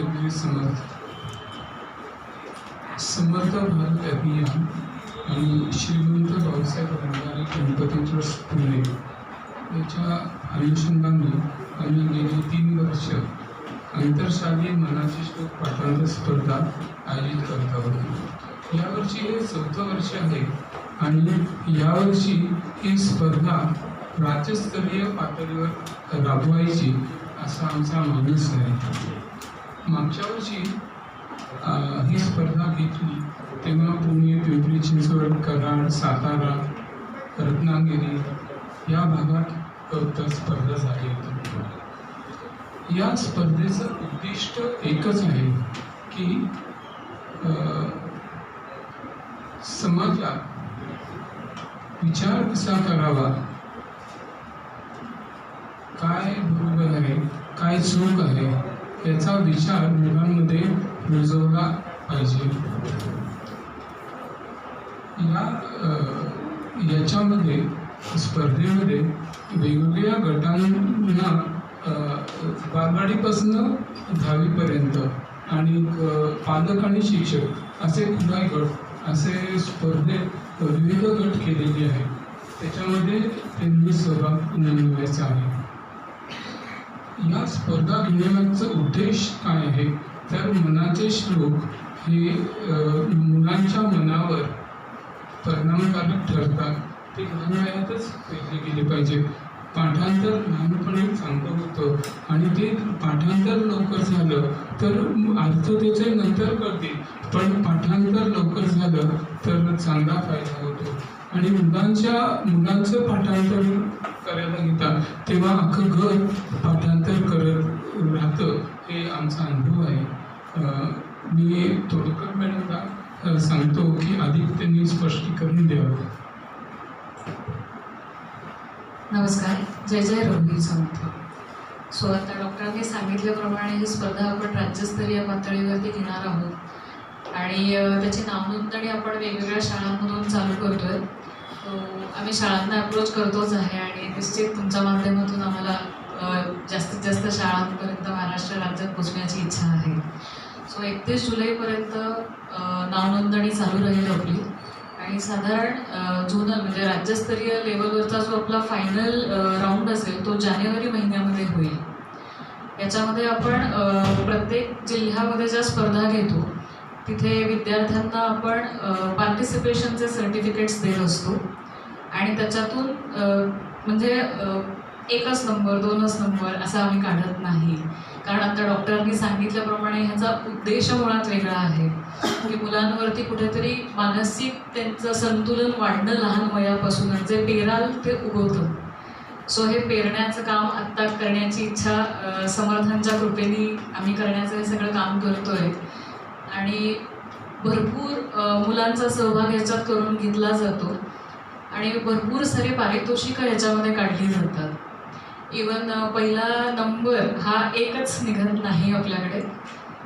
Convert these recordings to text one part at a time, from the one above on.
श्री समर्थ। समर्थ भारत अभियान आणि श्रीमंत भाऊसाहेब रंगारी गणपती ट्रस्ट पुणे याच्या अनुषंगाने आम्ही गेली तीन वर्ष आंतरशालीय मनाची श्लोक पाठांतर स्पर्धा आयोजित करत आहोत. यावर्षी हे चौथं वर्ष आहे आणि यावर्षी ही स्पर्धा राज्यस्तरीय पातळीवर राबवायची असा आमचा मानस आहे. मागच्या वर्षी ही स्पर्धा घेतली. तेव्हा पुणे पिंपरी चिंचवड कराड सातारा रत्नागिरी या भागात त्या स्पर्धा झाली होती. या स्पर्धेचं उद्दिष्ट एकच आहे की समाजात विचार कसा करावा? काय बरोबर आहे? काय चूक आहे? याचा विचार मुलांमध्ये रुजवला पाहिजे. या याच्यामध्ये स्पर्धेमध्ये वेगवेगळ्या गटांना बालवाडीपासनं दहावीपर्यंत आणि पालक आणि शिक्षक असे खुला गट असे स्पर्धेत विविध गट केलेले आहेत. त्याच्यामध्ये त्यांनी सहभाग नोंदवायचा आहे. या स्पर्धा घेण्यामागचं उद्देश काय आहे? तर मनाचे श्लोक हे मुलांच्या मनावर परिणामकारक ठरतात. ते लहान वयातच गेले पाहिजे. पाठांतर लहानपणी चांगलं होतं आणि ते पाठांतर लवकर झालं तर अर्थ त्याचे नंतर करतील पण पाठांतर लवकर झालं तर चांगला फायदा होतो. आणि मुलांच्या मुलांचं पाठांतर कार्याला घेतात तेव्हा अख्खं घर पाठांतर करत राहतं हे आमचा अनुभव आहे. मी थोडक्यात मॅडमला सांगतो की अधिक त्यांनी स्पष्टीकरण द्यावं. नमस्कार जय जय रघुवीर सावंत. सो आता डॉक्टरांनी सांगितल्याप्रमाणे ही स्पर्धा आपण राज्यस्तरीय पातळीवरती घेणार आहोत. आणि त्याची नावनोंदणी आपण वेगवेगळ्या शाळांमधून चालू करतोय. आम्ही शाळांना अप्रोच करतोच आहे आणि निश्चित तुमच्या माध्यमातून आम्हाला जास्तीत जास्त शाळांपर्यंत महाराष्ट्र राज्यात पोचण्याची इच्छा आहे. सो एकतीस जुलैपर्यंत नावनोंदणी चालू राहील आपली. आणि साधारण अ, झोनल म्हणजे राज्यस्तरीय लेवलवरचा जो आपला फायनल राऊंड असेल तो जानेवारी महिन्यामध्ये होईल. याच्यामध्ये आपण प्रत्येक जिल्ह्यामध्ये ज्या स्पर्धा घेतो तिथे विद्यार्थ्यांना आपण पार्टिसिपेशनचे सर्टिफिकेट्स देत असतो. आणि त्याच्यातून म्हणजे एकच नंबर दोनच नंबर असा आम्ही काढत नाही. कारण आता डॉक्टरांनी सांगितल्याप्रमाणे ह्याचा उद्देश मुळात वेगळा आहे. की मुलांवरती कुठेतरी मानसिक त्यांचं संतुलन वाढणं लहान वयापासून जे पेराल ते उगवतं. सो हे पेरण्याचं काम आत्ता करण्याची इच्छा समर्थांच्या कृपेने आम्ही करण्याचं हे सगळं काम करतो आहे आणि भरपूर मुलांचा सहभाग याच्यात करून घेतला जातो. आणि भरपूर सारे पारितोषिकं याच्यामध्ये काढली जातात. इवन पहिला नंबर हा एकच निघत नाही आपल्याकडे.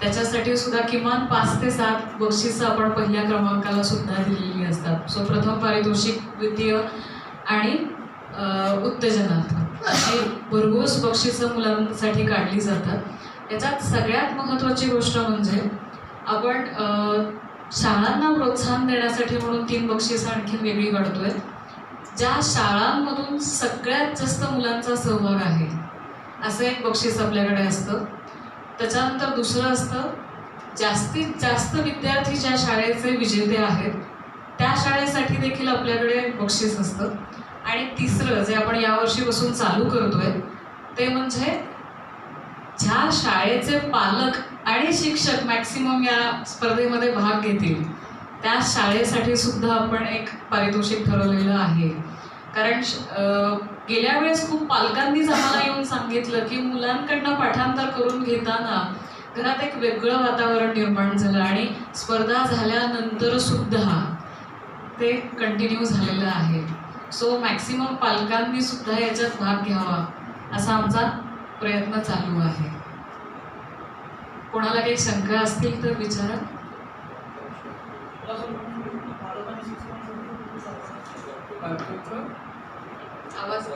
त्याच्यासाठी सुद्धा किमान पाच ते सात बक्षिसं आपण पहिल्या क्रमांकाला सुद्धा दिलेली असतात. सो प्रथम पारितोषिक द्वितीय आणि उत्तेजनार्थ. अशी भरघोस बक्षिसं मुलांसाठी काढली जातात. याच्यात सगळ्यात महत्त्वाची गोष्ट म्हणजे आपण शाळांना प्रोत्साहन देण्यासाठी म्हणून तीन बक्षिसं आणखी वेगळी काढतोय. ज्या शाळांमधून सगळ्यात जास्त मुलांचा सहभाग आहे असं एक बक्षीस आपल्याकडे असतं. त्याच्यानंतर दुसरं असतं जास्तीत जास्त विद्यार्थी ज्या शाळेचे विजेते आहेत त्या शाळेसाठी देखील आपल्याकडे बक्षीस असतं. आणि तिसरं जे आपण यावर्षीपासून चालू करतोय ते म्हणजे ज्या शाळेचे पालक आणि शिक्षक मॅक्सिमम या स्पर्धेमध्ये भाग घेतील. त्या शाळेसाठी सुद्धा आपण एक पारितोषिक ठरवलेलं आहे. कारण श- गेल्या वेळेस खूप पालकांनीच आम्हाला येऊन सांगितलं की मुलांकडनं पाठांतर करून घेताना घरात एक वेगळं वातावरण निर्माण झालं आणि स्पर्धा झाल्यानंतर सुद्धा ते कंटिन्यू झालेलं आहे. सो मॅक्सिमम पालकांनी सुद्धा याच्यात भाग घ्यावा असा आमचा प्रयत्न चालू आहे. कोणाला काही शंका असतील तर विचारा. आवाज